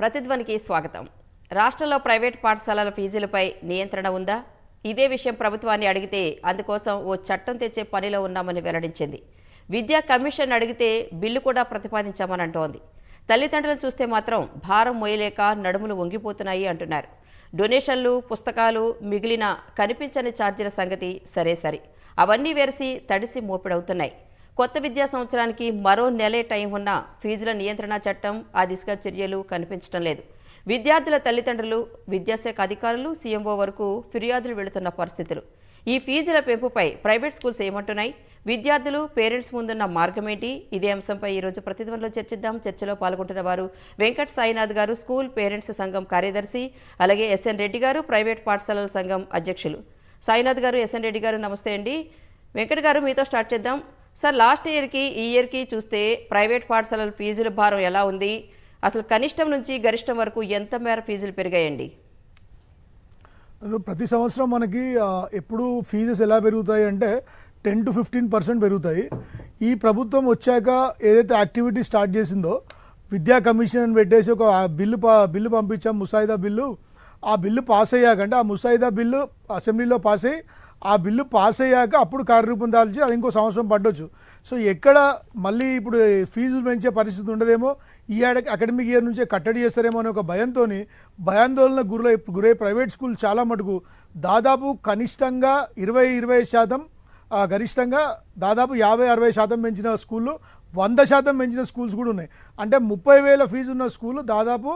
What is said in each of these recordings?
ప్రతిధ్వనికి స్వాగతం. రాష్ట్రంలో ప్రైవేట్ పాఠశాలల ఫీజులపై నియంత్రణ ఉందా? ఇదే విషయం ప్రభుత్వాన్ని అడిగితే అందుకోసం ఓ చట్టం తెచ్చే పనిలో ఉన్నామని వెల్లడించింది. విద్యా కమిషన్ అడిగితే బిల్లు కూడా ప్రతిపాదించామని అంటోంది. తల్లిదండ్రులు చూస్తే మాత్రం భారం మోయలేక నడుములు వంగిపోతున్నాయి అంటున్నారు. డొనేషన్లు పుస్తకాలు మిగిలిన కనిపించని ఛార్జీల సంగతి సరే సరి అవన్నీ వెరసి తడిసి మోపిడవుతున్నాయి. కొత్త విద్యా సంవత్సరానికి మరో నెలే టైం ఉన్న ఫీజుల నియంత్రణ చట్టం ఆ దిశగా చర్యలు కనిపించడం లేదు. విద్యార్థుల తల్లిదండ్రులు విద్యాశాఖ అధికారులు సీఎంఓ వరకు ఫిర్యాదులు వెళుతున్న పరిస్థితులు. ఈ ఫీజుల పెంపుపై ప్రైవేట్ స్కూల్స్ ఏమంటున్నాయి? విద్యార్థులు పేరెంట్స్ ముందున్న మార్గమేంటి? ఇదే అంశంపై ఈరోజు ప్రతిధ్వనిలో చర్చిద్దాం. చర్చలో పాల్గొంటున్న వారు వెంకట్ సాయినాథ్ గారు స్కూల్ పేరెంట్స్ సంఘం కార్యదర్శి అలాగే ఎస్ఎన్ రెడ్డి గారు ప్రైవేట్ పాఠశాలల సంఘం అధ్యక్షులు. సాయినాథ్ గారు ఎస్ఎన్ రెడ్డి గారు నమస్తే అండి. వెంకట్ గారు మీతో స్టార్ట్ చేద్దాం. సార్ లాస్ట్ ఇయర్కి ఈ ఇయర్కి చూస్తే ప్రైవేట్ పాఠశాలల ఫీజుల భారం ఎలా ఉంది? అసలు కనిష్టం నుంచి గరిష్టం వరకు ఎంత మేర ఫీజులు పెరిగాయండి? ప్రతి సంవత్సరం మనకి ఎప్పుడు ఫీజెస్ ఎలా పెరుగుతాయి అంటే టెన్ టు ఫిఫ్టీన్ పర్సెంట్ పెరుగుతాయి. ఈ ప్రభుత్వం వచ్చాక ఏదైతే యాక్టివిటీ స్టార్ట్ చేసిందో విద్యా కమిషన్ అని పెట్టేసి ఒక బిల్లు పా బిల్లు పంపించాం ముసాయిదా బిల్లు. ఆ బిల్లు పాస్ అయ్యాక అంటే ఆ ముసాయిదా బిల్లు అసెంబ్లీలో పాస్ అయ్యి ఆ బిల్లు పాస్ అయ్యాక అప్పుడు కార్యరూపం దాల్చి అది ఇంకో సంవత్సరం పట్టొచ్చు సో ఎక్కడ మళ్ళీ ఇప్పుడు ఫీజులు పెంచే పరిస్థితి ఉండదేమో ఈ ఏడాది అకాడమిక్ ఇయర్ నుంచే కట్టడి చేస్తారేమో అనే ఒక భయంతో భయాందోళన గురై గురై ప్రైవేట్ స్కూల్ చాలా మటుకు దాదాపు కనిష్టంగా ఇరవై ఇరవై శాతం గరిష్టంగా దాదాపు యాభై అరవై శాతం పెంచిన స్కూళ్ళు వంద శాతం పెంచిన స్కూల్స్ కూడా ఉన్నాయి. అంటే ముప్పై వేల ఫీజు ఉన్న స్కూలు దాదాపు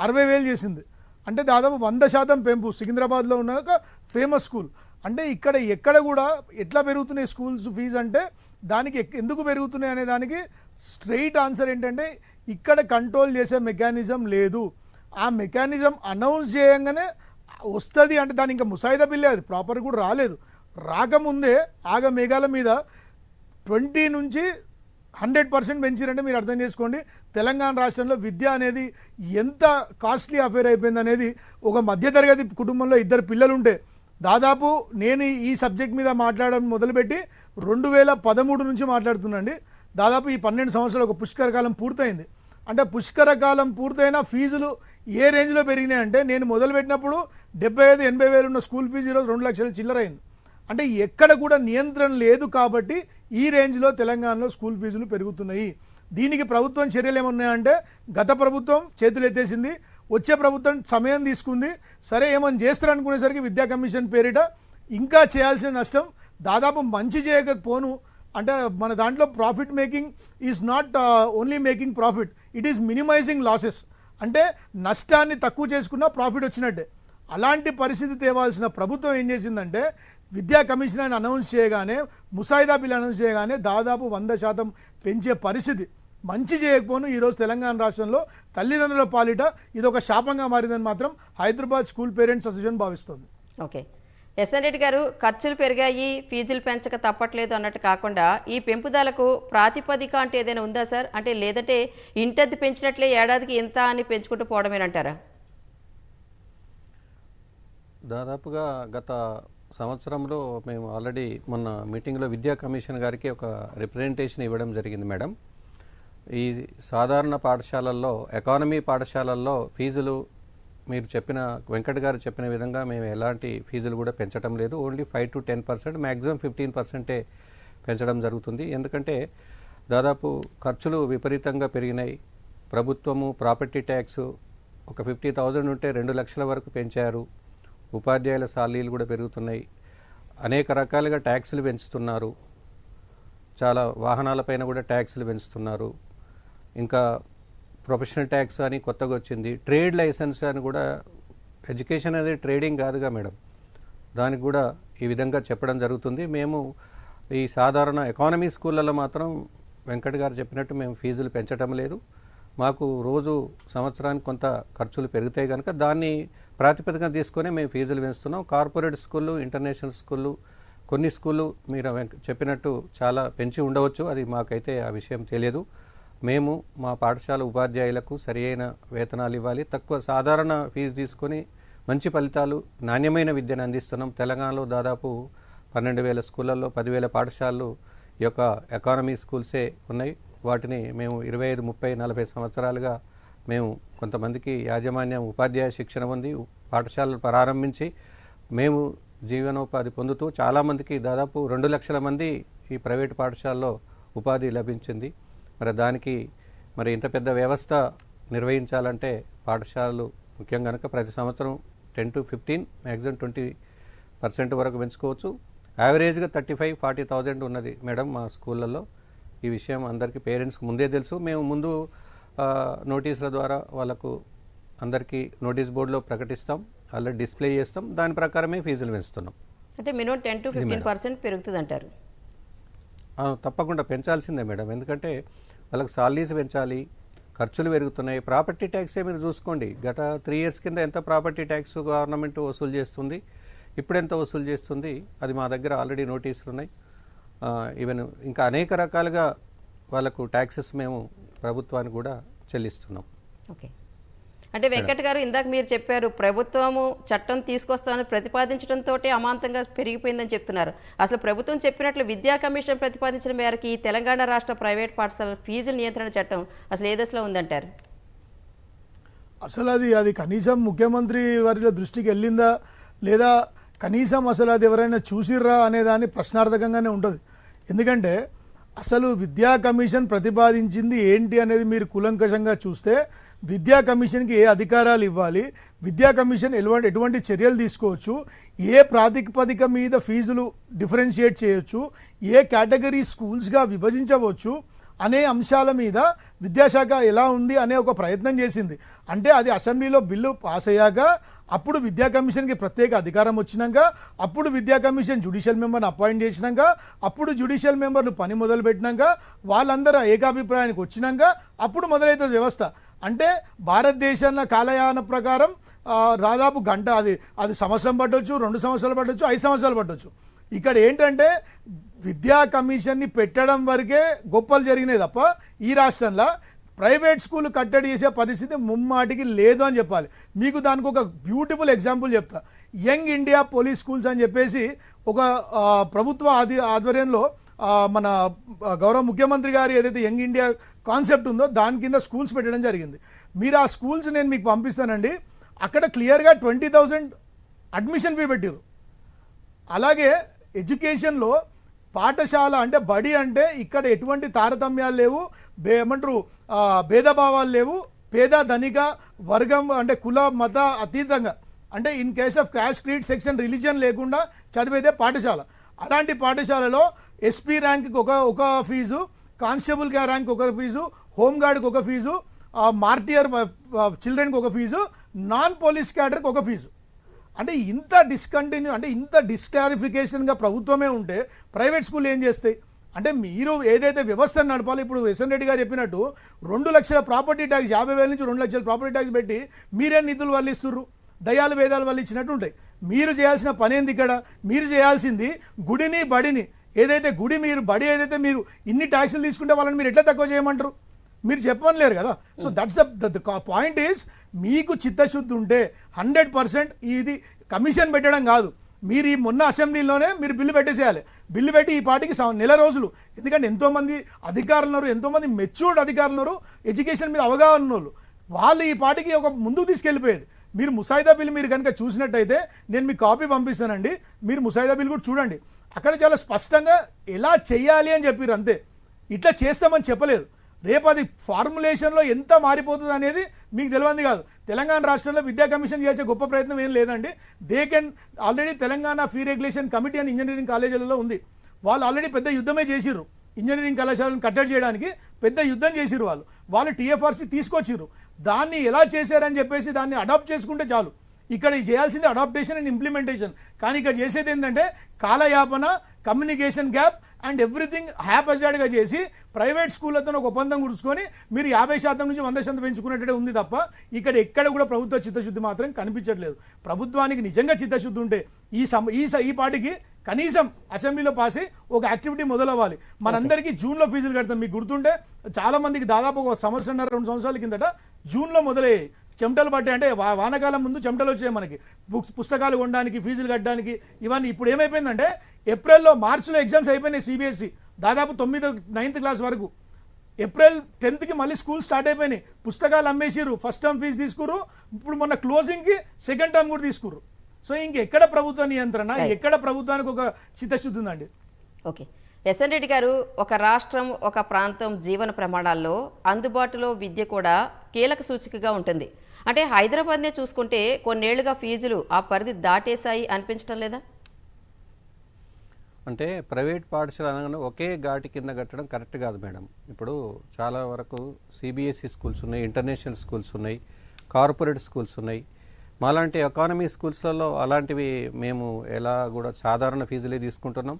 అరవై వేలు చేసింది. అంటే దాదాపు వంద శాతం పెంపు సికింద్రాబాద్లో ఉన్న ఒక ఫేమస్ స్కూల్. అంటే ఇక్కడ ఎక్కడ కూడా ఎట్లా పెరుగుతున్నాయి స్కూల్స్ ఫీజు అంటే దానికి ఎక్- ఎందుకు పెరుగుతున్నాయి అనే దానికి స్ట్రెయిట్ ఆన్సర్ ఏంటంటే ఇక్కడ కంట్రోల్ చేసే మెకానిజం లేదు. ఆ మెకానిజం అనౌన్స్ చేయంగానే వస్తుంది అంటే దాని ఇంకా ముసాయిదా బిల్లే అది ప్రాపర్ కూడా రాలేదు. రాకముందే ఆగ మేఘాల మీద ట్వంటీ నుంచి హండ్రెడ్ పర్సెంట్ పెంచిరంటే మీరు అర్థం చేసుకోండి తెలంగాణ రాష్ట్రంలో విద్య అనేది ఎంత కాస్ట్లీ అఫేర్ అయిపోయింది అనేది ఒక మధ్యతరగతి కుటుంబంలో ఇద్దరు పిల్లలు ఉంటే దాదాపు నేను ఈ సబ్జెక్ట్ మీద మాట్లాడడం మొదలుపెట్టి రెండు వేల పదమూడు నుంచి మాట్లాడుతున్నాండి. దాదాపు ఈ పన్నెండు సంవత్సరాలు ఒక పుష్కర కాలం పూర్తయింది. అంటే పుష్కర కాలం పూర్తయిన ఫీజులు ఏ రేంజ్లో పెరిగినాయి అంటే నేను మొదలుపెట్టినప్పుడు డెబ్బై ఐదు ఎనభై వేలు ఉన్న స్కూల్ ఫీజు ఈరోజు రెండు లక్షల చిల్లర అయింది అంటే ఎక్కడ కూడా నియంత్రణ లేదు కాబట్టి ఈ రేంజ్లో తెలంగాణలో స్కూల్ ఫీజులు పెరుగుతున్నాయి. దీనికి ప్రభుత్వం చర్యలు ఏమున్నాయంటే గత ప్రభుత్వం చేతులు ఎత్తేసింది వచ్చే ప్రభుత్వం సమయం తీసుకుంది. సరే ఏమని చేస్తారనుకునేసరికి విద్యా కమిషన్ పేరిట ఇంకా చేయాల్సిన నష్టం దాదాపు మంచి చేయకపోను. అంటే మన దాంట్లో profit making is not only making profit it is minimising losses అంటే నష్టాన్ని తక్కువ చేసుకున్నా ప్రాఫిట్ వచ్చినట్టే. అలాంటి పరిస్థితి తేవాల్సిన ప్రభుత్వం ఏం చేసిందంటే విద్యా కమిషన్ అని అనౌన్స్ చేయగానే ముసాయిదా బిల్ అనౌన్స్ చేయగానే దాదాపు వంద శాతం పెంచే పరిస్థితి. మంచి చేయకపోను. ఈరోజు తెలంగాణ రాష్ట్రంలో తల్లిదండ్రుల పాలిట ఇది ఒక శాపంగా మారిందని మాత్రం హైదరాబాద్ స్కూల్ పేరెంట్స్ అసోసియేషన్ భావిస్తోంది. ఓకే. ఎస్ఎన్ రెడ్డి గారు ఖర్చులు పెరిగాయి ఫీజులు పెంచక తప్పట్లేదు అన్నట్టు కాకుండా ఈ పెంపుదలకు ప్రాతిపదిక అంటే ఏదైనా ఉందా సార్? అంటే లేదంటే ఇంటద్దు పెంచినట్లే ఏడాదికి ఇంత అని పెంచుకుంటూ పోవడమేనంటారా దాదాపుగా గత సంవత్సరంలో మేము ఆల్రెడీ మొన్న మీటింగ్లో విద్యా కమిషన్ గారికి ఒక రిప్రజెంటేషన్ ఇవ్వడం జరిగింది మేడం. ఈ సాధారణ పాఠశాలల్లో ఎకానమీ పాఠశాలల్లో ఫీజులు మీరు చెప్పిన వెంకట్ గారు చెప్పిన విధంగా మేము ఎలాంటి ఫీజులు కూడా పెంచడం లేదు. Only five to ten percent maximum fifteen పర్సెంటే పెంచడం జరుగుతుంది. ఎందుకంటే దాదాపు ఖర్చులు విపరీతంగా పెరిగినాయి. ప్రభుత్వము ప్రాపర్టీ ట్యాక్స్ ఒక ఫిఫ్టీ థౌజండ్ ఉంటే రెండు లక్షల వరకు పెంచారు. ఉపాధ్యాయుల సాలీలు కూడా పెరుగుతున్నాయి. అనేక రకాలుగా ట్యాక్సులు పెంచుతున్నారు. చాలా వాహనాలపైన కూడా ట్యాక్సులు పెంచుతున్నారు. ఇంకా ప్రొఫెషనల్ ట్యాక్స్ అని కొత్తగా వచ్చింది. ట్రేడ్ లైసెన్స్ అని కూడా ఎడ్యుకేషన్ అనేది ట్రేడింగ్ కాదుగా మేడం. దానికి కూడా ఈ విధంగా చెప్పడం జరుగుతుంది. మేము ఈ సాధారణ ఎకానమీ స్కూళ్ళలో మాత్రం వెంకట్ గారు చెప్పినట్టు మేము ఫీజులు పెంచటం లేదు. మాకు రోజు సంవత్సరానికి కొంత ఖర్చులు పెరుగుతాయి కనుక దాన్ని ప్రాతిపదికన తీసుకొని మేము ఫీజులు పెంచుతున్నాం. కార్పొరేట్ స్కూళ్ళు ఇంటర్నేషనల్ స్కూళ్ళు కొన్ని స్కూళ్ళు మీరు వెంక- చెప్పినట్టు చాలా పెంచి ఉండవచ్చు. అది మాకైతే ఆ విషయం తెలియదు. మేము మా పాఠశాల ఉపాధ్యాయులకు సరియైన వేతనాలు ఇవ్వాలి. తక్కువ సాధారణ ఫీజు తీసుకొని మంచి ఫలితాలు నాణ్యమైన విద్యను అందిస్తున్నాం. తెలంగాణలో దాదాపు పన్నెండు వేల స్కూళ్ళల్లో పదివేల పాఠశాలలు ఈ యొక్క ఎకానమీ స్కూల్సే ఉన్నాయి. వాటిని మేము ఇరవై ఐదు ముప్పై నలభై సంవత్సరాలుగా మేము కొంతమందికి యాజమాన్యం ఉపాధ్యాయ శిక్షణ ఉంది పాఠశాలలు ప్రారంభించి మేము జీవనోపాధి పొందుతూ చాలామందికి దాదాపు రెండు లక్షల మంది ఈ ప్రైవేట్ పాఠశాలలో ఉపాధి లభించింది. మరి దానికి మరి ఇంత పెద్ద వ్యవస్థ నిర్వహించాలంటే పాఠశాలలు ముఖ్యం కనుక ప్రతి సంవత్సరం ten to fifteen maximum twenty percent వరకు పెంచుకోవచ్చు. యావరేజ్గా థర్టీ ఫైవ్ ఫార్టీ థౌజండ్ ఉన్నది మేడం మా స్కూళ్ళల్లో. ఈ విషయం అందరికీ పేరెంట్స్కి ముందే తెలుసు. మేము ముందు నోటీసుల ద్వారా వాళ్ళకు అందరికీ నోటీస్ బోర్డులో ప్రకటిస్తాం. ఆల్రెడీ డిస్ప్లే చేస్తాం. దాని ప్రకారమే ఫీజులు పెంచుతున్నాం. అంటే minimum ten to fifteen percent పెరుగుతుంది అంటారు తప్పకుండా పెంచాల్సిందే మేడం. ఎందుకంటే వాళ్ళకి సాలరీస్ పెంచాలి ఖర్చులు పెరుగుతున్నాయి. ప్రాపర్టీ ట్యాక్సే మీరు చూసుకోండి. గత త్రీ ఇయర్స్ కింద ఎంత ప్రాపర్టీ ట్యాక్స్ గవర్నమెంట్ వసూలు చేస్తుంది ఇప్పుడు ఎంత వసూలు చేస్తుంది అది మా దగ్గర ఆల్రెడీ నోటీసులు ఉన్నాయి. ఈవెన్ ఇంకా అనేక రకాలుగా వాళ్ళకు ట్యాక్సెస్ మేము ప్రభుత్వానికి కూడా చెల్లిస్తున్నాం. ఓకే. అంటే వెంకట్ గారు ఇందాక మీరు చెప్పారు ప్రభుత్వము చట్టం తీసుకొస్తామని ప్రతిపాదించడంతో అమాంతంగా పెరిగిపోయిందని చెప్తున్నారు. అసలు ప్రభుత్వం చెప్పినట్లు విద్యా కమిషన్ ప్రతిపాదించిన మేరకు ఈ తెలంగాణ రాష్ట్ర ప్రైవేట్ పాఠశాలల ఫీజుల నియంత్రణ చట్టం అసలు ఏ దశలో ఉందంటారు? అసలు అది అది కనీసం ముఖ్యమంత్రి వారి దృష్టికి వెళ్ళిందా లేదా కనీసం అసలు అది ఎవరైనా చూసిర్రా అనే దాన్ని ప్రశ్నార్థకంగానే ఉంటుంది. ఎందుకంటే అసలు విద్యా కమిషన్ ప్రతిపాదించింది ఏంటి అనేది మీరు కూలంకషంగా చూస్తే విద్యా కమిషన్కి ఏ అధికారాలు ఇవ్వాలి విద్యా కమిషన్ ఎటువంటి ఎటువంటి చర్యలు తీసుకోవచ్చు ఏ ప్రాతిపదిక మీద ఫీజులు డిఫరెన్షియేట్ చేయొచ్చు ఏ కేటగిరీ స్కూల్స్గా విభజించవచ్చు అనే అంశాల మీద విద్యాశాఖ ఎలా ఉంది అనే ఒక ప్రయత్నం చేసింది. అంటే అది అసెంబ్లీలో బిల్లు పాస్ అయ్యాక అప్పుడు విద్యా కమిషన్కి ప్రత్యేక అధికారం వచ్చినాక అప్పుడు విద్యా కమిషన్ జ్యుడిషియల్ మెంబర్ని అపాయింట్ చేసినాక అప్పుడు జ్యుడిషియల్ మెంబర్లు పని మొదలు పెట్టినాక వాళ్ళందరూ ఏకాభిప్రాయానికి వచ్చినాక అప్పుడు మొదలవుతుంది వ్యవస్థ. అంటే భారతదేశంలో కాలయాన ప్రకారం దాదాపు గంట అది అది సంవత్సరం పట్టొచ్చు రెండు సంవత్సరాలు పట్టొచ్చు ఐదు సంవత్సరాలు పట్టొచ్చు. ఇక్కడ ఏంటంటే విద్యా కమిషన్ని పెట్టడం వరకే గొప్పలు జరిగినాయి తప్ప ఈ రాష్ట్రంలో ప్రైవేట్ స్కూల్ కట్టడి చేసే పరిస్థితి ముమ్మాటికి లేదు అని చెప్పాలి. మీకు దానికి ఒక బ్యూటిఫుల్ ఎగ్జాంపుల్ చెప్తా. యంగ్ ఇండియా పోలీస్ స్కూల్స్ అని చెప్పేసి ఒక ప్రభుత్వ ఆది ఆధ్వర్యంలో మన గౌరవ ముఖ్యమంత్రి గారు ఏదైతే యంగ్ ఇండియా కాన్సెప్ట్ ఉందో దాని కింద స్కూల్స్ పెట్టడం జరిగింది. మీరు ఆ స్కూల్స్ నేను మీకు పంపిస్తానండి. అక్కడ క్లియర్గా ట్వంటీ థౌజండ్ అడ్మిషన్ ఫీ పెట్టారు అలాగే ఎడ్యుకేషన్లో పాఠశాల అంటే బడి అంటే ఇక్కడ ఎటువంటి తారతమ్యాలు లేవు. బే ఏమంటారు భేదభావాలు లేవు. పేద ధనిక వర్గం అంటే కుల మత అతీతంగా అంటే in case of caste creed section religion లేకుండా చదివేదే పాఠశాల. అలాంటి పాఠశాలలో ఎస్పీ ర్యాంక్కి ఒక ఒక ఫీజు కానిస్టేబుల్ ర్యాంక్ ఒక ఫీజు హోంగార్డ్కి ఒక ఫీజు మార్టియర్ చిల్డ్రన్కి ఒక ఫీజు నాన్ పోలీస్ క్యాడర్కి ఒక ఫీజు అంటే ఇంత డిస్కంటిన్యూ అంటే ఇంత డిస్క్లారిఫికేషన్గా ప్రభుత్వమే ఉంటే ప్రైవేట్ స్కూల్ ఏం చేస్తాయి? అంటే మీరు ఏదైతే వ్యవస్థను నడపాలి ఇప్పుడు ఎస్ఎన్ రెడ్డి గారు చెప్పినట్టు రెండు లక్షల ప్రాపర్టీ ట్యాక్స్ యాభై వేల నుంచి రెండు లక్షల ప్రాపర్టీ ట్యాక్స్ పెట్టి మీరేం నిధులు వల్లిస్తుర్రు? ఇస్తుర్రు దయాలు వేదాలు వల్ల ఇచ్చినట్టు ఉంటాయి. మీరు చేయాల్సిన పని ఏంది ఇక్కడ? మీరు చేయాల్సింది గుడిని బడిని ఏదైతే గుడి మీరు బడి ఏదైతే మీరు ఇన్ని ట్యాక్సులు తీసుకుంటే వాళ్ళని మీరు ఎట్లా తక్కువ చేయమంటారు? మీరు చెప్పలేరు కదా. So that's the point is మీకు చిత్తశుద్ధి ఉంటే హండ్రెడ్ పర్సెంట్ ఇది కమిషన్ పెట్టడం కాదు. మీరు ఈ మొన్న అసెంబ్లీలోనే మీరు బిల్లు పెట్టేసేయాలి. బిల్లు పెట్టి ఈ పార్టీకి నెల రోజులు. ఎందుకంటే ఎంతోమంది అధికారులు ఉన్నారు ఎంతోమంది మెచ్యూర్డ్ అధికారులు ఉన్నారు ఎడ్యుకేషన్ మీద అవగాహన ఉన్నోళ్ళు. వాళ్ళు ఈ పార్టీకి ఒక ముందుకు తీసుకెళ్ళిపోయేది. మీరు ముసాయిదా బిల్ మీరు కనుక చూసినట్టయితే నేను మీకు కాపీ పంపిస్తానండి. మీరు ముసాయిదా బిల్ కూడా చూడండి. అక్కడ చాలా స్పష్టంగా ఎలా చేయాలి అని చెప్పారు అంతే. ఇట్లా చేస్తామని చెప్పలేదు. రేపు అది ఫార్ములేషన్లో ఎంత మారిపోతుంది అనేది మీకు తెలియంది కాదు. తెలంగాణ రాష్ట్రంలో విద్యా కమిషన్ చేసే గొప్ప ప్రయత్నం ఏం లేదండి. They can already Telangana fee regulation committee and engineering కాలేజీలలో ఉంది. వాళ్ళు ఆల్రెడీ పెద్ద యుద్ధమే చేసిర్రు. ఇంజనీరింగ్ కళాశాలను కట్టడి చేయడానికి పెద్ద యుద్ధం చేసిర్రు వాళ్ళు. వాళ్ళు టీఎఫ్ఆర్సీ తీసుకొచ్చిర్రు. దాన్ని ఎలా చేశారని చెప్పేసి దాన్ని అడాప్ట్ చేసుకుంటే చాలు. ఇక్కడ చేయాల్సింది అడాప్టేషన్ అండ్ ఇంప్లిమెంటేషన్ కానీ ఇక్కడ చేసేది ఏంటంటే కాలయాపన కమ్యూనికేషన్ గ్యాప్ అండ్ ఎవ్రీథింగ్ హ్యాపజాడ్గా చేసి ప్రైవేట్ స్కూళ్ళతో ఒక ఒప్పందం కుడుచుకొని మీరు యాభై శాతం నుంచి వంద శాతం పెంచుకున్నట్టే ఉంది తప్ప ఇక్కడ ఎక్కడ కూడా ప్రభుత్వ చిత్తశుద్ధి మాత్రం కనిపించట్లేదు. ప్రభుత్వానికి నిజంగా చిత్తశుద్ధి ఉంటే ఈ సమ ఈ ఈ పాటికి కనీసం అసెంబ్లీలో పాసి ఒక యాక్టివిటీ మొదలవ్వాలి. మనందరికీ జూన్లో ఫీజులు కడతాం. మీకు గుర్తుంటే చాలామందికి దాదాపు ఒక సంవత్సరంన్నర రెండు సంవత్సరాల కిందట జూన్లో మొదలయ్యాయి చెమటలు పట్టాయి అంటే వా- వానాకాలం ముందు చెమటలు వచ్చాయి మనకి. బుక్స్ పుస్తకాలు కొనడానికి ఫీజులు కట్టడానికి ఇవన్నీ ఇప్పుడు ఏమైపోయిందంటే ఏప్రిల్లో మార్చిలో ఎగ్జామ్స్ అయిపోయినాయి సిబిఎస్ఈ. దాదాపు తొమ్మిదో నైన్త్ క్లాస్ వరకు. ఏప్రిల్ టెన్త్కి మళ్ళీ స్కూల్ స్టార్ట్ అయిపోయినాయి. పుస్తకాలు అమ్మేసిర్రు. ఫస్ట్ టర్మ్ ఫీజు తీసుకుర్రు. ఇప్పుడు మొన్న క్లోజింగ్కి సెకండ్ టర్మ్ కూడా తీసుకుర్రు. సో ఇంకెక్కడ ప్రభుత్వ నియంత్రణ? ఎక్కడ ప్రభుత్వానికి ఒక చిత్తశుద్ధి ఉందండి? ఓకే. ఎస్ఎన్ రెడ్డి గారు ఒక రాష్ట్రం ఒక ప్రాంతం జీవన ప్రమాణాల్లో అందుబాటులో విద్య కూడా కీలక సూచికగా ఉంటుంది. అంటే హైదరాబాద్నే చూసుకుంటే కొన్నేళ్ళుగా ఫీజులు ఆ పరిధి దాటేశాయి అనిపించడం లేదా? అంటే ప్రైవేట్ పాఠశాల అనగానే ఒకే ఘాటి కింద కట్టడం కరెక్ట్ కాదు మేడం. ఇప్పుడు చాలా వరకు సిబిఎస్ఈ స్కూల్స్ ఉన్నాయి ఇంటర్నేషనల్ స్కూల్స్ ఉన్నాయి కార్పొరేట్ స్కూల్స్ ఉన్నాయి. మాలాంటి ఎకానమీ స్కూల్స్లలో అలాంటివి మేము ఎలా కూడా సాధారణ ఫీజులే తీసుకుంటున్నాం.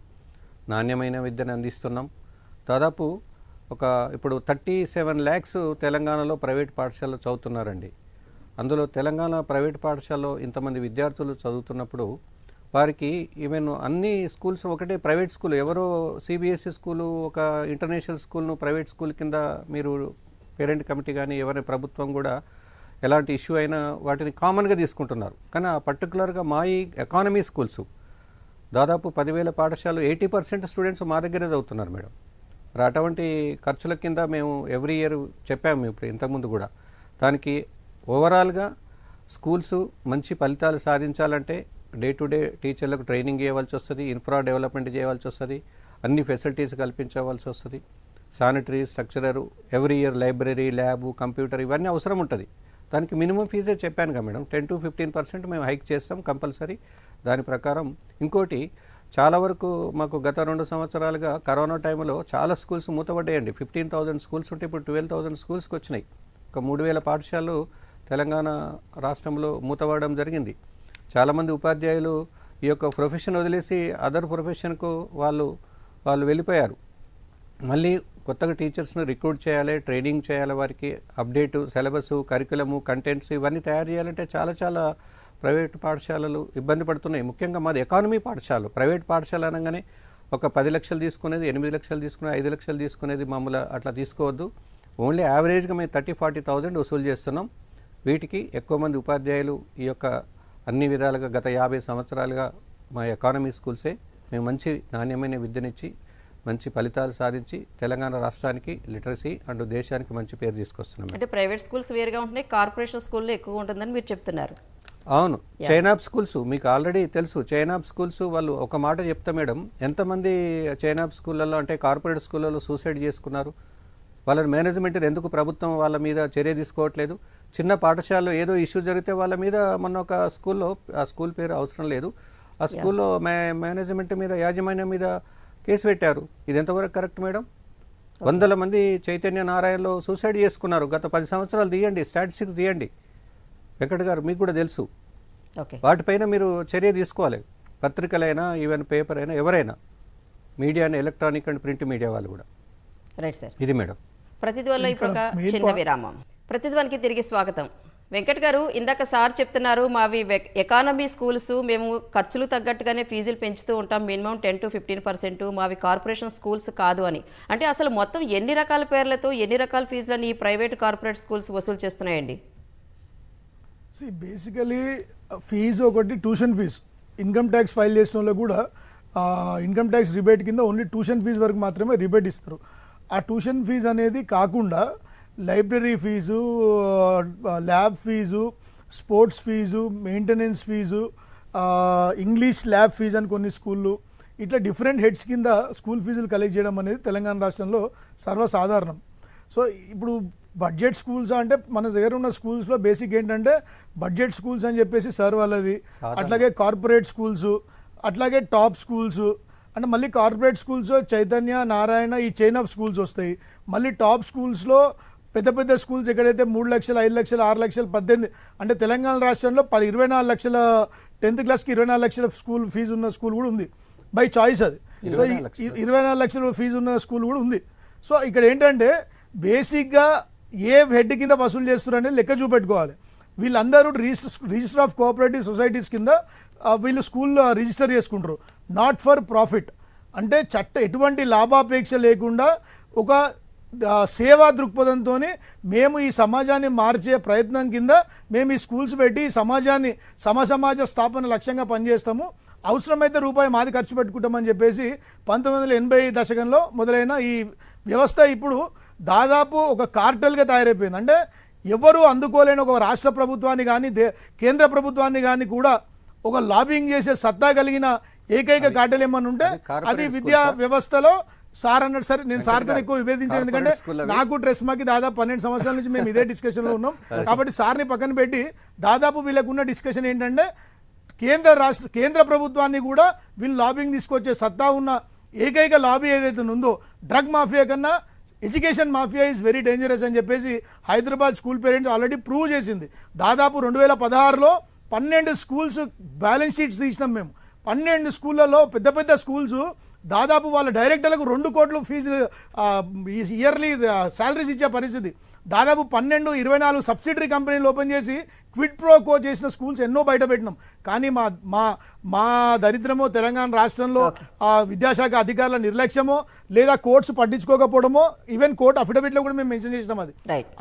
నాణ్యమైన విద్యను అందిస్తున్నాం. దాదాపు ఒక ఇప్పుడు థర్టీ సెవెన్ ల్యాక్స్ తెలంగాణలో ప్రైవేట్ పాఠశాలలో చదువుతున్నారండి. అందులో తెలంగాణ ప్రైవేట్ పాఠశాలలో ఇంతమంది విద్యార్థులు చదువుతున్నప్పుడు వారికి ఈవెన్ అన్ని స్కూల్స్ ఒకటే ప్రైవేట్ స్కూల్ ఎవరో సిబిఎస్ఈ స్కూలు ఒక ఇంటర్నేషనల్ స్కూల్ను ప్రైవేట్ స్కూల్ కింద మీరు పేరెంట్ కమిటీ కానీ ఎవరి ప్రభుత్వం కూడా ఎలాంటి ఇష్యూ అయినా వాటిని కామన్గా తీసుకుంటున్నారు. కానీ ఆ పర్టికులర్గా మా ఈ ఎకానమీ స్కూల్స్ దాదాపు పదివేల పాఠశాలలు ఎయిటీ పర్సెంట్ స్టూడెంట్స్ మా దగ్గరే చదువుతున్నారు మేడం. మరి అటువంటి ఖర్చుల కింద మేము ఎవ్రీ ఇయర్ చెప్పాము ఇప్పుడు ఇంతకుముందు కూడా. దానికి ఓవరాల్గా స్కూల్స్ మంచి ఫలితాలు సాధించాలంటే డే టు డే టీచర్లకు ట్రైనింగ్ ఇవ్వాల్సి వస్తుంది ఇన్ఫ్రా డెవలప్మెంట్ చేయవలసి వస్తుంది అన్ని ఫెసిలిటీస్ కల్పించవలసి వస్తుంది. Sanitary structure every year library lab computer ఇవన్నీ అవసరం ఉంటుంది. దానికి మినిమం ఫీజే చెప్పాను కదా madam. Ten to fifteen percent మేము హైక్ చేస్తాం కంపల్సరీ. దాని ప్రకారం ఇంకోటి చాలా వరకు మాకు గత రెండు సంవత్సరాలుగా కరోనా టైంలో చాలా స్కూల్స్ మూతపడ్డాయండి. ఫిఫ్టీన్ థౌజండ్ స్కూల్స్ ఉంటే ఇప్పుడు ట్వెల్వ్ థౌజండ్ స్కూల్స్కి వచ్చినాయి. ఒక మూడు వేల పాఠశాలలు తెలంగాణ రాష్ట్రంలో మూతపడడం జరిగింది. చాలామంది ఉపాధ్యాయులు ఈ యొక్క ప్రొఫెషన్ వదిలేసి అదర్ ప్రొఫెషన్కు వాళ్ళు వాళ్ళు వెళ్ళిపోయారు. మళ్ళీ కొత్తగా టీచర్స్ని రిక్రూట్ చేయాలి ట్రైనింగ్ చేయాలి వారికి అప్డేటు సిలబస్ కరికులము కంటెంట్స్ ఇవన్నీ తయారు చేయాలంటే చాలా చాలా ప్రైవేట్ పాఠశాలలు ఇబ్బంది పడుతున్నాయి. ముఖ్యంగా మాది ఎకానమీ పాఠశాలలు ప్రైవేట్ పాఠశాల అనగానే ఒక పది లక్షలు తీసుకునేది ఎనిమిది లక్షలు తీసుకునేది ఐదు లక్షలు తీసుకునేది మామూలు అట్లా తీసుకోవద్దు. ఓన్లీ యావరేజ్గా మేము థర్టీ ఫార్టీ థౌజండ్ వసూలు చేస్తున్నాం. వీటికి ఎక్కువ మంది ఉపాధ్యాయులు ఈ యొక్క అన్ని విధాలుగా గత యాభై సంవత్సరాలుగా మా ఎకానమీ స్కూల్సే. మేము మంచి నాణ్యమైన విద్యనిచ్చి మంచి ఫలితాలు సాధించి తెలంగాణ రాష్ట్రానికి లిటరసీ అండ్ దేశానికి మంచి పేరు తీసుకొస్తున్నాం. అంటే ప్రైవేట్ స్కూల్స్ వేరుగా ఉంటున్నాయి కార్పొరేషన్ స్కూల్లో ఎక్కువ ఉంటుందని మీరు చెప్తున్నారు. అవును. చైనాప్ స్కూల్స్ మీకు ఆల్రెడీ తెలుసు. చైనాప్ స్కూల్స్ వాళ్ళు ఒక మాట చెప్తా మేడం. ఎంతమంది చైనాప్ స్కూళ్ళల్లో అంటే కార్పొరేట్ స్కూళ్ళలో సూసైడ్ చేసుకున్నారు? వాళ్ళ మేనేజ్మెంట్ ఎందుకు ప్రభుత్వం వాళ్ళ మీద చర్య తీసుకోవట్లేదు? చిన్న పాఠశాలలో ఏదో ఇష్యూ జరిగితే వాళ్ళ మీద మొన్న ఒక స్కూల్లో ఆ స్కూల్ పేరు అవసరం లేదు. ఆ స్కూల్లో మే మేనేజ్మెంట్ మీద యాజమాన్యం మీద కేసు పెట్టారు. ఇది ఎంతవరకు కరెక్ట్ మేడం? వందల మంది చైతన్య నారాయణలో సూసైడ్ చేసుకున్నారు. గత పది సంవత్సరాలు తీయండి. స్టాటిస్టిక్స్ తీయండి. వెంకట్ గారు మీకు కూడా తెలుసు. ఓకే. వాటిపైన మీరు చర్య తీసుకోవాలి. పత్రికలైనా ఈవెన్ పేపర్ అయినా ఎవరైనా. Media electronic and print media వాళ్ళు కూడా. Right sir. ఇది మేడం. ప్రతిధ్వనిలో ఇప్పుడు ఒక చిన్న విరామం. ప్రతిధ్వనికి తిరిగి స్వాగతం. వెంకట్ గారు ఇందాక సార్ చెప్తున్నారు మావి ఎకానమీ స్కూల్స్ మేము ఖర్చులు తగ్గట్టుగానే ఫీజులు పెంచుతూ ఉంటాం. Minimum ten to fifteen percent మావి కార్పొరేషన్ స్కూల్స్ కాదు అని. అంటే అసలు మొత్తం ఎన్ని రకాల పేర్లతో ఎన్ని రకాల ఫీజులని ఈ ప్రైవేట్ కార్పొరేట్ స్కూల్స్ వసూలు చేస్తున్నాయండి? సి బేసికలీ ఫీజు ఒకటి tuition fees income tax file చేసిన వాళ్ళు కూడా ఇన్కమ్ ట్యాక్స్ రిబేట్ కింద ఓన్లీ ట్యూషన్ ఫీజు వరకు మాత్రమే రిబేట్ ఇస్తారు. ఆ ట్యూషన్ ఫీజు అనేది కాకుండా library fees lab fees sports fees maintenance fees English lab fees అని కొన్ని స్కూళ్ళు ఇట్లా డిఫరెంట్ హెడ్స్ కింద స్కూల్ ఫీజులు కలెక్ట్ చేయడం అనేది తెలంగాణ రాష్ట్రంలో సర్వసాధారణం. సో ఇప్పుడు బడ్జెట్ స్కూల్స్ అంటే మన దగ్గర ఉన్న స్కూల్స్లో బేసిక్ ఏంటంటే బడ్జెట్ స్కూల్స్ అని చెప్పేసి సార్ వాళ్ళది. అట్లాగే కార్పొరేట్ స్కూల్స్ అట్లాగే టాప్ స్కూల్స్ అంటే మళ్ళీ కార్పొరేట్ స్కూల్స్ చైతన్య నారాయణ ఈ చైన్ ఆఫ్ స్కూల్స్ వస్తాయి. మళ్ళీ టాప్ స్కూల్స్లో పెద్ద పెద్ద స్కూల్స్ ఎక్కడైతే మూడు లక్షలు ఐదు లక్షలు ఆరు లక్షలు పద్దెనిమిది అంటే తెలంగాణ రాష్ట్రంలో పది ఇరవై నాలుగు లక్షల టెన్త్ క్లాస్కి ఇరవై నాలుగు లక్షల స్కూల్ ఫీజు ఉన్న స్కూల్ కూడా ఉంది. బై చాయిస్ అది. సో. ఇరవై నాలుగు లక్షల ఫీజు ఉన్న స్కూల్ కూడా ఉంది. సో ఇక్కడ ఏంటంటే బేసిక్గా ఏ హెడ్ కింద వసూలు చేస్తున్నారు అనేది లెక్క చూపెట్టుకోవాలి. వీళ్ళందరూ register register of cooperative societies కింద వీళ్ళు స్కూల్లో రిజిస్టర్ చేసుకుంటారు. నాట్ ఫర్ ప్రాఫిట్ అంటే చట్ట ఎటువంటి లాభాపేక్ష లేకుండా ఒక సేవా దృక్పథంతో మేము ఈ సమాజాన్ని మార్చే ప్రయత్నం కింద మేము ఈ స్కూల్స్ పెట్టి ఈ సమాజాన్ని సమసమాజ స్థాపన లక్ష్యంగా పనిచేస్తాము. అవసరమైతే రూపాయి మాది ఖర్చు పెట్టుకుంటామని చెప్పేసి పంతొమ్మిది వందల ఎనభై దశకంలో మొదలైన ఈ వ్యవస్థ ఇప్పుడు దాదాపు ఒక కార్టల్గా తయారైపోయింది అంటే ఎవరు అందుకోలేని ఒక రాష్ట్ర ప్రభుత్వాన్ని కానీ దే కేంద్ర ప్రభుత్వాన్ని కానీ కూడా ఒక లాబింగ్ చేసే సత్తా కలిగిన ఏకైక కార్టల్ ఏమన్నా ఉంటే అది విద్యా. వ్యవస్థలో సార్ అన్నట్టు సరే నేను సార్తో ఎక్కువ విభేదించాను ఎందుకంటే. నాకు డ్రెస్ మాకి దాదాపు పన్నెండు సంవత్సరాల నుంచి మేము ఇదే డిస్కషన్లో ఉన్నాం కాబట్టి సార్ని పక్కన పెట్టి దాదాపు వీళ్ళకు ఉన్న డిస్కషన్ ఏంటంటే కేంద్ర రాష్ట్ర కేంద్ర ప్రభుత్వాన్ని కూడా వీళ్ళు లాబింగ్ తీసుకొచ్చే సత్తా ఉన్న ఏకైక లాబీ ఏదైతే ఉందో డ్రగ్ మాఫియా కన్నా education mafia is very dangerous అని చెప్పేసి Hyderabad school parents already prove చేసింది. దాదాపు రెండు వేల పదహారులో పన్నెండు స్కూల్స్ బ్యాలెన్స్ షీట్స్ తీసినాం మేము. పన్నెండు స్కూళ్ళలో పెద్ద పెద్ద స్కూల్స్ దాదాపు వాళ్ళ డైరెక్టర్లకు రెండు కోట్లు ఫీజు ఇయర్లీ శాలరీస్ ఇచ్చే పరిస్థితి. దాదాపు పన్నెండు ఇరవై నాలుగు సబ్సిడరీ కంపెనీలు ఓపెన్ చేసి క్విడ్ ప్రో కో చేసిన స్కూల్స్ ఎన్నో బయట పెట్టినాం. కానీ మా మా మా దరిద్రమో తెలంగాణ రాష్ట్రంలో ఆ విద్యాశాఖ అధికారుల నిర్లక్ష్యమో లేదా కోర్ట్స్ పట్టించుకోకపోవడమో ఈవెన్ కోర్ట్ అఫిడవిట్లో కూడా మేము మెన్షన్ చేసినాం అది.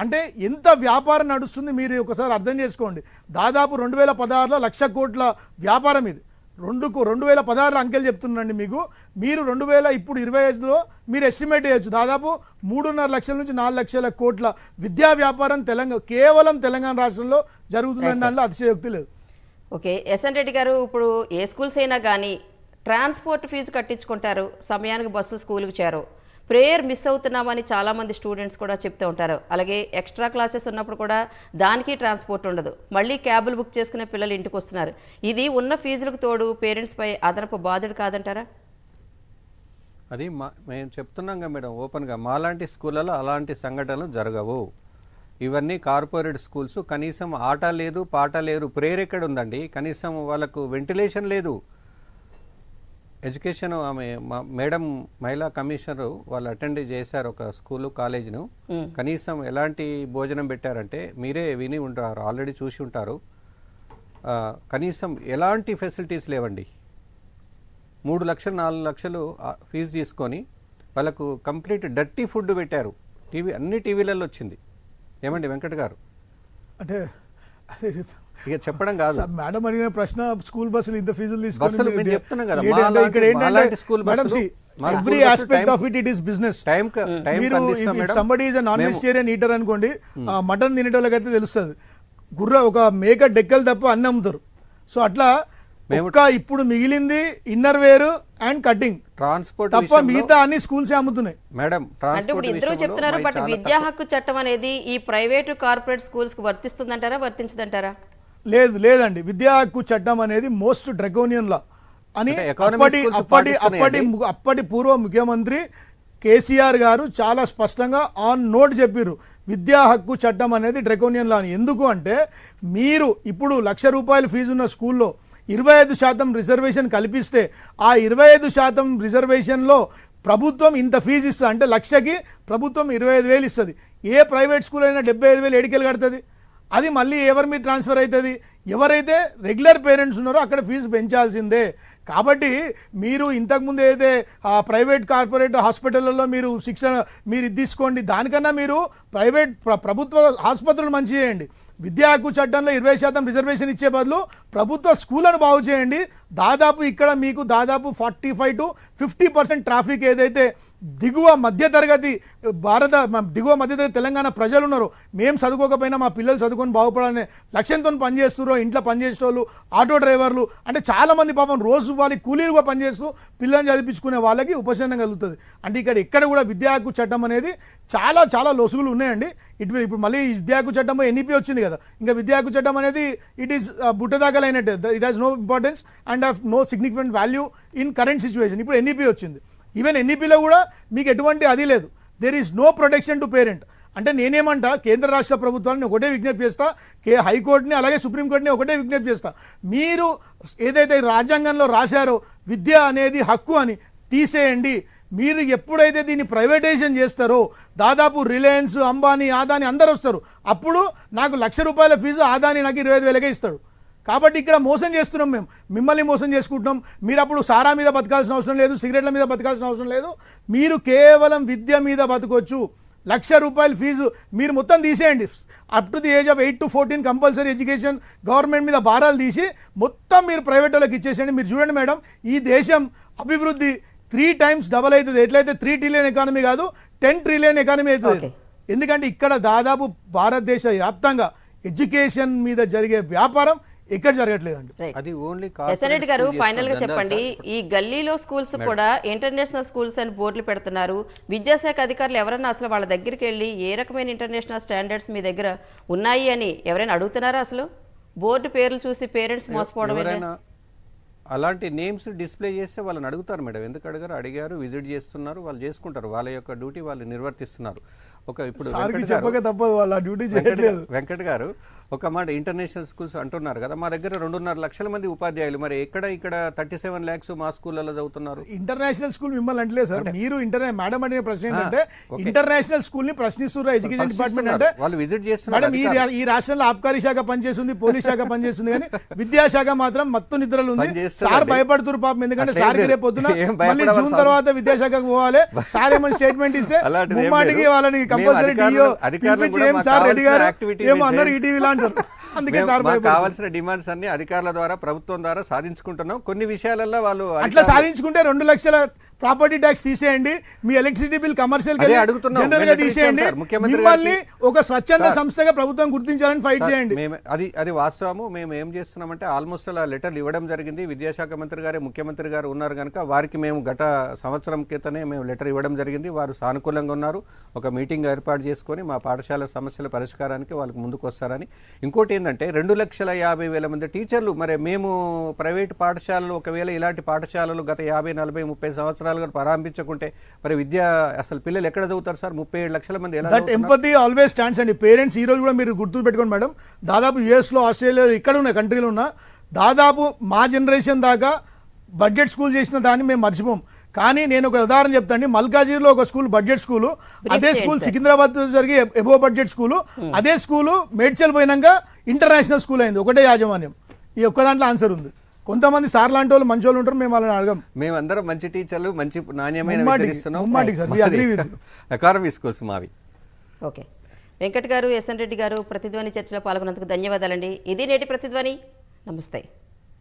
అంటే ఎంత వ్యాపారం నడుస్తుంది మీరు ఒకసారి అర్థం చేసుకోండి. దాదాపు రెండు వేల పదహారులో లక్ష కోట్ల వ్యాపారం ఇది. రెండు కో- రెండు వేల పదహారులో అంకెలు చెప్తున్నాండి మీకు. మీరు రెండు వేల ఇప్పుడు ఇరవై ఐదులో మీరు ఎస్టిమేట్ చేయొచ్చు. దాదాపు మూడున్నర లక్షల నుంచి నాలుగు లక్షల కోట్ల విద్యా వ్యాపారం తెలంగాణ కేవలం తెలంగాణ రాష్ట్రంలో జరుగుతుందని దానిలో అతిశయోక్తి లేదు. ఓకే ఎస్ఎన్ రెడ్డి గారు ఇప్పుడు ఏ స్కూల్స్ అయినా కానీ ట్రాన్స్పోర్ట్ ఫీజు కట్టించుకుంటారు. సమయానికి బస్సు స్కూల్కి చేరు ప్రేయర్ మిస్ అవుతున్నామని చాలామంది స్టూడెంట్స్ కూడా చెప్తూ ఉంటారు. అలాగే ఎక్స్ట్రా క్లాసెస్ ఉన్నప్పుడు కూడా దానికి ట్రాన్స్పోర్ట్ ఉండదు. మళ్ళీ క్యాబులు బుక్ చేసుకునే పిల్లలు ఇంటికి వస్తున్నారు. ఇది ఉన్న ఫీజులకు తోడు పేరెంట్స్పై అదనపు బాధుడు కాదంటారా? అది మా మేము చెప్తున్నాం కదా మేడం ఓపెన్గా మాలాంటి స్కూళ్ళలో అలాంటి సంఘటనలు జరగవు. ఇవన్నీ కార్పొరేట్ స్కూల్స్ కనీసం ఆట లేదు పాట లేరు ప్రేయర్ ఎక్కడ ఉందండి? కనీసం వాళ్ళకు వెంటిలేషన్ లేదు. ఎడ్యుకేషన్ ఆమె మా మేడం మహిళా కమిషనర్ వాళ్ళు అటెండ్ చేశారు ఒక స్కూలు కాలేజ్ను. కనీసం ఎలాంటి భోజనం పెట్టారంటే మీరే విని ఉంటారు ఆల్రెడీ చూసి ఉంటారు. ఆ, కనీసం ఎలాంటి ఫెసిలిటీస్ లేవండి. మూడు లక్షలు నాలుగు లక్షలు ఫీజు తీసుకొని వాళ్ళకు కంప్లీట్ డర్టీ ఫుడ్ పెట్టారు. టీవీ అన్ని టీవీలలో వచ్చింది. ఏమండి వెంకట్ గారు? అంటే అదే ఇక చెప్పడం కాదు. మేడం అడిగిన ప్రశ్న స్కూల్ బస్సులు ఇంత ఫీజులు తీసుకొని బస్సులు మీరు మేము చెప్తున్నాం కదా, ఏంటంటే మా ఇక్కడ స్కూల్ బస్సులు- every aspect of it it is business time time మీరు somebody is non vegetarian eater అనుకోండి ఆ మటన్ తినేటోళ్ళకైతే తెలుస్తుంది. గుర్ర ఒక మేక డెక్కలు తప్ప అన్ని అమ్ముతారు. సో అట్లా ఒక్క ఇప్పుడు మిగిలింది inner wear and cutting. Transport తప్ప మిగతా అన్ని స్కూల్స్ అమ్ముతున్నాయి. మేడం అంటే ట్రాన్స్పోర్ట్ ఇప్పుడు ఇద్దరు చెప్తున్నారు బట్ విద్యా హక్కు చట్టం అనేది ఈ ప్రైవేటు కార్పొరేట్ స్కూల్స్కి వర్తిస్తుందంటారా వర్తించదంటారా? లేదు లేదండి. విద్యా హక్కు చట్టం అనేది మోస్ట్ డ్రగోనియన్ లా. అని అప్పటి అప్పటి. అప్పటి అప్పటి పూర్వ ముఖ్యమంత్రి కేసీఆర్ గారు చాలా స్పష్టంగా ఆన్ నోట్ చెప్పారు విద్యా హక్కు చట్టం అనేది డ్రకోనియన్ లా అని. ఎందుకు అంటే మీరు ఇప్పుడు లక్ష రూపాయల ఫీజు ఉన్న స్కూల్లో ఇరవై ఐదు శాతం రిజర్వేషన్ కల్పిస్తే ఆ ఇరవై ఐదు శాతం రిజర్వేషన్లో ప్రభుత్వం ఇంత ఫీజు ఇస్తుంది అంటే లక్షకి ప్రభుత్వం ఇరవై ఐదు వేలు ఇస్తుంది. ఏ ప్రైవేట్ స్కూల్ అయినా డెబ్బై ఐదు వేలు ఏడికెళ్ళి కడుతుంది? అది మళ్ళీ ఎవరి మీద ట్రాన్స్ఫర్ అవుతుంది? ఎవరైతే రెగ్యులర్ పేరెంట్స్ ఉన్నారో అక్కడ ఫీజు పెంచాల్సిందే. కాబట్టి మీరు ఇంతకుముందు ఏదైతే ప్రైవేట్ కార్పొరేట్ హాస్పిటల్లో మీరు శిక్షణ మీరు ఇది తీసుకోండి దానికన్నా మీరు ప్రైవేట్ ప్రభుత్వ ఆసుపత్రులు మంచి చేయండి. విద్యా హక్కు చట్టంలో ఇరవై శాతం రిజర్వేషన్ ఇచ్చే బదులు ప్రభుత్వ స్కూళ్ళను బాగు చేయండి. దాదాపు ఇక్కడ మీకు దాదాపు forty five to fifty percent traffic ఏదైతే దిగువ మధ్యతరగతి భారత దిగువ మధ్యతరగతి తెలంగాణ ప్రజలు ఉన్నారు మేము చదువుకోకపోయినా మా పిల్లలు చదువుకొని బాగుపడాలనే లక్ష్యంతో పనిచేస్తున్నారు ఇంట్లో పనిచేసేటోళ్ళు ఆటో డ్రైవర్లు అంటే చాలామంది పాపం రోజు వాళ్ళకి కూలీలుగా పనిచేస్తూ పిల్లల్ని చదివించుకునే వాళ్ళకి ఉపశమనం కలుగుతుంది. అంటే ఇక్కడ ఎక్కడ కూడా విద్యా హక్కు చట్టం అనేది చాలా చాలా లొసుగులు ఉన్నాయండి. ఇటు ఇప్పుడు మళ్ళీ విద్యాకు విద్యా హక్కు చట్టం ఎన్ఈపీ వచ్చింది కదా. ఇంకా విద్యా హక్కు చట్టం అనేది it is uh, బుట్టదాకలైనట్టే. It has no importance and of no significant value in current situation ఇప్పుడు ఎన్ఈపీ వచ్చింది. ఈవెన్ ఎన్ఈపీలో కూడా మీకు ఎటువంటి అది లేదు. There is no protection to parent అంటే నేనేమంటా కేంద్ర రాష్ట్ర ప్రభుత్వాన్ని ఒకటే విజ్ఞప్తి చేస్తా కే హైకోర్టుని అలాగే సుప్రీంకోర్టుని ఒకటే విజ్ఞప్తి చేస్తా. మీరు ఏదైతే రాజ్యాంగంలో రాశారో విద్య అనేది హక్కు అని తీసేయండి. మీరు ఎప్పుడైతే దీన్ని ప్రైవేటైజేషన్ చేస్తారో దాదాపు రిలయన్స్ అంబానీ ఆదాని అందరు వస్తారు అప్పుడు నాకు లక్ష రూపాయల ఫీజు ఆదాని నాకు ఇరవై ఐదు వేలకే ఇస్తాడు. కాబట్టి ఇక్కడ మోసం చేస్తున్నాం మేము. మిమ్మల్ని మోసం చేసుకుంటున్నాం. మీరు అప్పుడు సారా మీద బతకాల్సిన అవసరం లేదు సిగరెట్ల మీద బతకాల్సిన అవసరం లేదు. మీరు కేవలం విద్య మీద బతకొచ్చు. లక్ష రూపాయల ఫీజు మీరు మొత్తం తీసేయండి. Up to the age of eight to fourteen compulsory education government మీద భారాలు తీసి మొత్తం మీరు ప్రైవేట్ వాళ్ళకి ఇచ్చేసేయండి. మీరు చూడండి మేడం ఈ దేశం అభివృద్ధి త్రీ టైమ్స్ డబల్ అవుతుంది. ఎట్లయితే త్రీ ట్రిలియన్ ఎకానమీ కాదు టెన్ ట్రిలియన్ ఎకానమీ అవుతుంది. ఎందుకంటే ఇక్కడ దాదాపు భారతదేశ వ్యాప్తంగా ఎడ్యుకేషన్ మీద జరిగే వ్యాపారం ఎక్కడ జరగట్లేదండి. అది ఓన్లీ ఎస్ఎన్ రెడ్డి గారు ఫైనల్గా చెప్పండి ఈ గల్లీలో స్కూల్స్ కూడా ఇంటర్నేషనల్ స్కూల్స్ అని బోర్డులు పెడుతున్నారు. విద్యాశాఖ అధికారులు ఎవరన్నా అసలు వాళ్ళ దగ్గరికి వెళ్ళి ఏ రకమైన ఇంటర్నేషనల్ స్టాండర్డ్స్ మీ దగ్గర ఉన్నాయి అని ఎవరైనా అడుగుతున్నారా అసలు? బోర్డు పేర్లు చూసి పేరెంట్స్ మోసపోవడం ఎవరైనా అలాంటి నేమ్స్ డిస్ప్లే చేస్తే వాళ్ళని అడుగుతారు మేడం. ఎందుకు అడిగారు? అడిగారు విజిట్ చేస్తున్నారు వాళ్ళు చేసుకుంటారు. వాళ్ళ యొక్క డ్యూటీ వాళ్ళు నిర్వర్తిస్తున్నారు. ఒక ఇప్పుడు వెంకట్ గారు- ఒక మాట ఇంటర్నేషనల్ స్కూల్స్ అంటున్నారు కదా. మా దగ్గర రెండున్నర లక్షల మంది ఉపాధ్యాయులు. మరి ఎక్కడ ఇక్కడ థర్టీ సెవెన్ ల్యాక్స్ మా స్కూళ్ళలో చదువుతున్నారు? ఇంటర్నేషనల్ స్కూల్ మిమ్మల్ని అంటలేదు సార్. మీరు ఇంటర్నే మేడం అడిగిన ప్రశ్న ఏంటంటే. ఇంటర్నేషనల్ స్కూల్ని ప్రశ్నిస్తున్నారు ఎడ్యుకేషన్ డిపార్ట్మెంట్ అంటే. వాళ్ళు విజిట్ చేస్తున్నారు మేడం ఈ రాష్ట్రంలో ఆబ్కారీ శాఖ పనిచేస్తుంది పోలీస్ శాఖ పనిచేస్తుంది కానీ విద్యాశాఖ మాత్రం మత్తు నిద్రలు ఉంది. సార్ భయపడుతున్నారు పాపం ఎందుకంటే లేదు. రేపు పొద్దున మళ్ళీ జూన్ తర్వాత విద్యాశాఖకు పోవాలి. సార్ ఏమైనా స్టేట్మెంట్ ఇస్తే ముమ్మాటికి. వాళ్ళని కంపల్సరీ ఏం సార్ రెడ్డి గారు? ఏమో అన్నారు చేయించు- ఈటీవీలో అంటారు అందుకే సార్. కావాల్సిన డిమాండ్స్ అన్ని అధికారుల ద్వారా ప్రభుత్వం ద్వారా సాధించుకుంటున్నాం. కొన్ని విషయాలలో వాళ్ళు అట్లా సాధించుకుంటే రెండు లక్షల ప్రాపర్టీ ట్యాక్స్ తీసేయండి. మీ ఎలక్ట్రిసిటీ బిల్ కమర్షియల్. జనరల్గా తీసేయండి. మిమ్మల్ని ఒక స్వచ్ఛంద. సంస్థగా ప్రభుత్వం గుర్తించాలని ఫైట్ చేయండి. అది అది వాస్తవము. మేము ఏం చేస్తున్నామంటే ఆల్మోస్ట్ అలా లెటర్లు ఇవ్వడం జరిగింది. విద్యాశాఖ మంత్రి గారే ముఖ్యమంత్రి గారు ఉన్నారు కనుక వారికి మేము గత సంవత్సరం క్రితనే మేము లెటర్ ఇవ్వడం జరిగింది. వారు సానుకూలంగా ఉన్నారు. ఒక మీటింగ్ ఏర్పాటు చేసుకొని మా పాఠశాల సమస్యల పరిష్కారానికి వాళ్ళకి ముందుకు వస్తారని. ఇంకోటి ఏంటంటే రెండు లక్షల యాభై వేల మంది టీచర్లు మరి మేము ప్రైవేట్ పాఠశాలలు ఒకవేళ ఇలాంటి పాఠశాలలు గత యాభై నలభై ముప్పై సంవత్సరాలుగా ప్రారంభించకుంటే మరి విద్య అసలు పిల్లలు ఎక్కడ చదువుతారు సార్? ముప్పై ఏడు లక్షల మంది ఎలా? ఎంపతి ఆల్వేస్ స్టాండ్స్ అండి. పేరెంట్స్ ఈ రోజు కూడా మీరు గుర్తు పెట్టుకోండి మేడం. దాదాపు యుఎస్లో ఆస్ట్రేలియాలో ఇక్కడ ఉన్న కంట్రీలో ఉన్న దాదాపు మా జనరేషన్ దాకా బడ్జెట్ స్కూల్ చేసిన దాన్ని మేము మర్చిపోం. కానీ నేను ఒక ఉదాహరణ చెప్తాను మల్కాజీలో ఒక స్కూల్ బడ్జెట్ స్కూల్ అదే స్కూల్. సికింద్రాబాద్ జరిగే ఎబో బడ్జెట్ స్కూల్ అదే స్కూల్ మేడ్చల్ పోయినాక ఇంటర్నేషనల్ స్కూల్ అయింది. ఒకటే యాజమాన్యం. ఈ ఒక్క దాంట్లో ఆన్సర్ ఉంది. కొంతమంది సార్ లాంటి వాళ్ళు మంచి వాళ్ళు ఉంటారు మేము వాళ్ళని అడగం. మేమందరం మంచి టీచర్లు మంచి నాణ్యమైన మావి. ఓకే. వెంకట్ గారు ఎస్ఎన్ రెడ్డి గారు ప్రతిధ్వని చర్చలో పాల్గొన్నందుకు ధన్యవాదాలండి. ఇది నేటి ప్రతిధ్వని. నమస్తే.